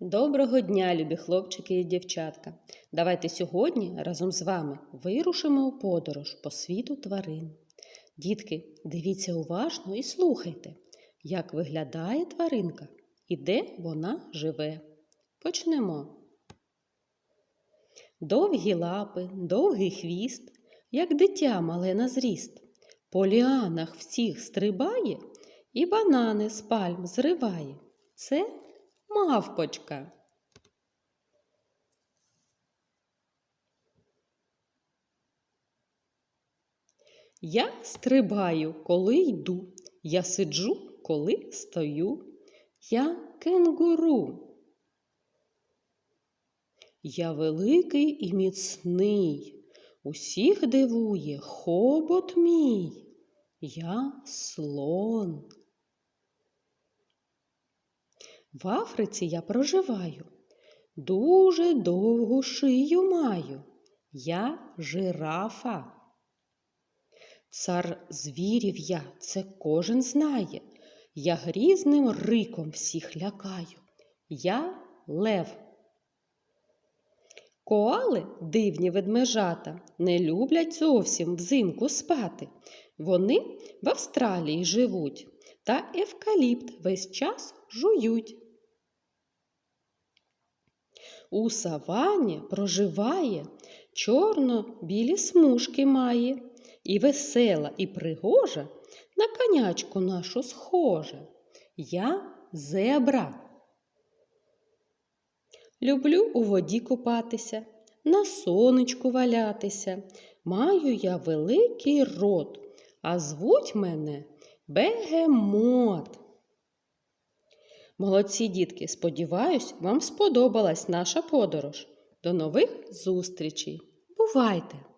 Доброго дня, любі хлопчики і дівчатка! Давайте сьогодні разом з вами вирушимо у подорож по світу тварин. Дітки, дивіться уважно і слухайте, як виглядає тваринка і де вона живе. Почнемо. Довгі лапи, довгий хвіст, як дитя мале на зріст. По ліанах всіх стрибає і банани з пальм зриває. Це мавпочка. Я стрибаю, коли йду. Я сиджу, коли стою. Я кенгуру. Я великий і міцний. Усіх дивує хобот мій. Я слон. В Африці я проживаю, дуже довгу шию маю. Я жирафа. Цар звірів я, це кожен знає. Я грізним риком всіх лякаю. Я лев. Коали, дивні ведмежата, не люблять зовсім взимку спати. Вони в Австралії живуть та евкаліпт весь час жують. У савані проживає, чорно-білі смужки має, і весела, і пригожа на конячку нашу схожа. Я зебра. Люблю у воді купатися, на сонечку валятися. Маю я великий рот, а звуть мене бегемот. Молодці дітки, сподіваюсь, вам сподобалась наша подорож. До нових зустрічей. Бувайте!